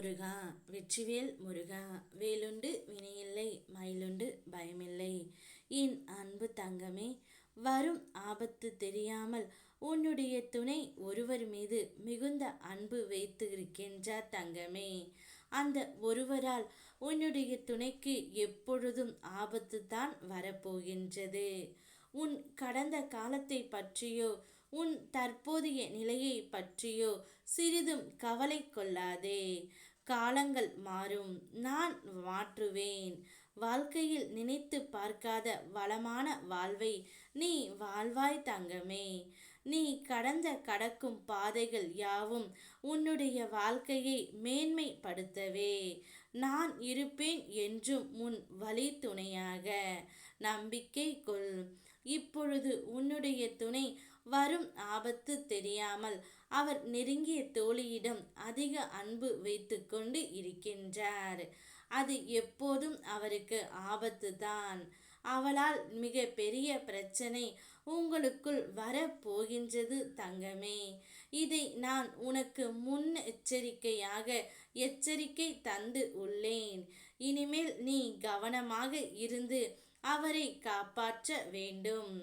முருகா வெற்றிவேல் முருகா வேலுண்டு வினையில்லை மயிலுண்டு பயமில்லை. என் அன்பு தங்கமே வரும் ஆபத்து தெரியாமல் உன்னுடைய துணை ஒருவர் மீது மிகுந்த அன்பு வைத்து இருக்கின்றார் தங்கமே. அந்த ஒருவரால் உன்னுடைய துணைக்கு எப்பொழுதும் ஆபத்து தான் வரப்போகின்றது. உன் கடந்த காலத்தை பற்றியோ உன் தற்போதைய நிலையை பற்றியோ சிறிதும் கவலை கொள்ளாதே. காலங்கள் மாறும். நான் மாற்றுவேன். வாழ்க்கையில் நினைத்து பார்க்காத வளமான வாழ்வை. நீ வாழ்வாய் தங்கமே. நீ கடந்த கடக்கும் பாதைகள் யாவும் உன்னுடைய வாழ்க்கையை மேன்மைப்படுத்தவே. நான் இருப்பேன் என்றும் முன் வழி துணையாக. நம்பிக்கை கொள். இப்பொழுது உன்னுடைய துணை வரும் ஆபத்து தெரியாமல் அவர் நெருங்கிய தோழியிடம் அதிக அன்பு வைத்து கொண்டு இருக்கின்றார். அது எப்போதும் அவருக்கு ஆபத்து தான் அவளால் மிக பெரிய பிரச்சனை உங்களுக்குள் வரப்போகின்றது தங்கமே. இதை நான் உனக்கு முன் எச்சரிக்கையாக எச்சரிக்கை தந்து உள்ளேன். இனிமேல் நீ கவனமாக இருந்து அவரை காப்பாற்ற வேண்டும்.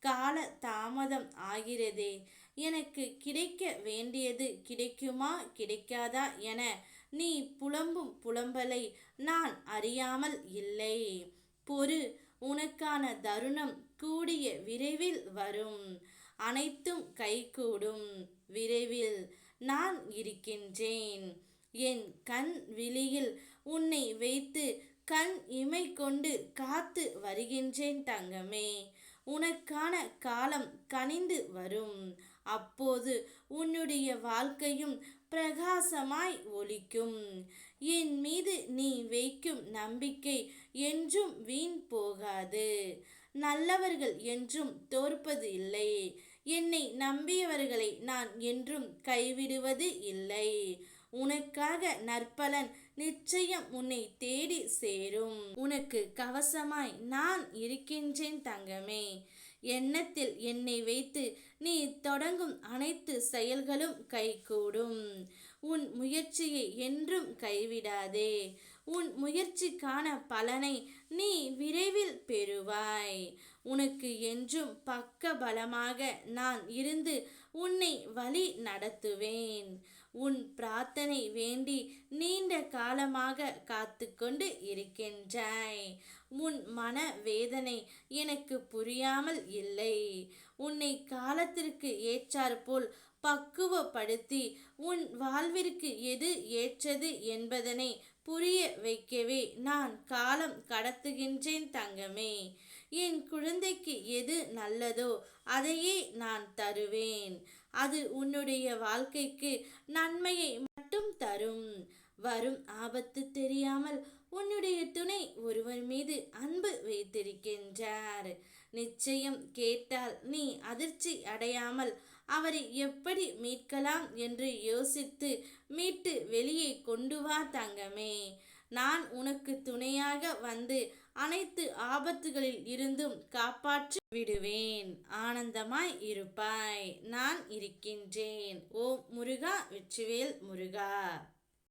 கால தாமதம் ஆகிறதே. எனக்கு கிடைக்க வேண்டியது கிடைக்குமா கிடைக்காதா என நீ புலம்பும் புலம்பலை நான் அறியாமல் இல்லை. பொறு உனக்கான தருணம் கூடிய விரைவில் வரும். அனைத்தும் கைகூடும். விரைவில் நான் இருக்கின்றேன். என் கண் விழியில் உன்னை வைத்து கண் இமை கொண்டு காத்து வருகின்றேன் தங்கமே. உனக்கான காலம் கனிந்து வரும். அப்போது உன்னுடைய வாழ்க்கையும் பிரகாசமாய் ஒலிக்கும். என் மீது நீ வைக்கும் நம்பிக்கை என்றும் வீண் போகாது. நல்லவர்கள் என்றும் தோற்பது இல்லை. என்னை நம்பியவர்களை நான் என்றும் கைவிடுவது இல்லை. உனக்காக நற்பலன் நிச்சயம் உன்னை தேடி சேரும். உனக்கு கவசமாய் நான் இருக்கின்றேன் தங்கமே. எண்ணத்தில் என்னை வைத்து நீ தொடங்கும் அனைத்து செயல்களும் கைகூடும். உன் முயற்சியை என்றும் கைவிடாதே. உன் முயற்சிக்கான பலனை நீ விரைவில் பெறுவாய். உனக்கு என்றும் பக்க பலமாக நான் இருந்து உன்னை வழி நடத்துவேன். உன் பிரார்த்தனை வேண்டி நீண்ட காலமாக காத்து கொண்டு இருக்கின்றாய். உன் மன வேதனை எனக்கு புரியாமல் இல்லை. உன்னை காலத்திற்கு ஏற்றாற்போல் பக்குவப்படுத்தி உன் வாழ்விற்கு எது ஏற்றது என்பதனை புரிய வைக்கவே நான் காலம் கடத்துகின்றேன் தங்கமே. என் குழந்தைக்கு எது நல்லதோ அதையே நான் தருவேன். அது உன்னுடைய வாழ்க்கைக்கு நன்மையை மட்டும் தரும். வரும் ஆபத்து தெரியாமல் உன்னுடைய துணை ஒருவர் மீது அன்பு வைத்திருக்கின்றார். நிச்சயம் கேட்டால் நீ அதிர்ச்சி அடையாமல் அவரை எப்படி மீட்கலாம் என்று யோசித்து மீட்டு வெளியே கொண்டு வா தங்கமே. நான் உனக்கு துணையாக வந்து அனைத்து ஆபத்துகளில் இருந்தும் காப்பாற்றி விடுவேன். ஆனந்தமாய் இருப்பாய். நான் இருக்கின்றேன். ஓ முருகா வெற்றிவேல் முருகா.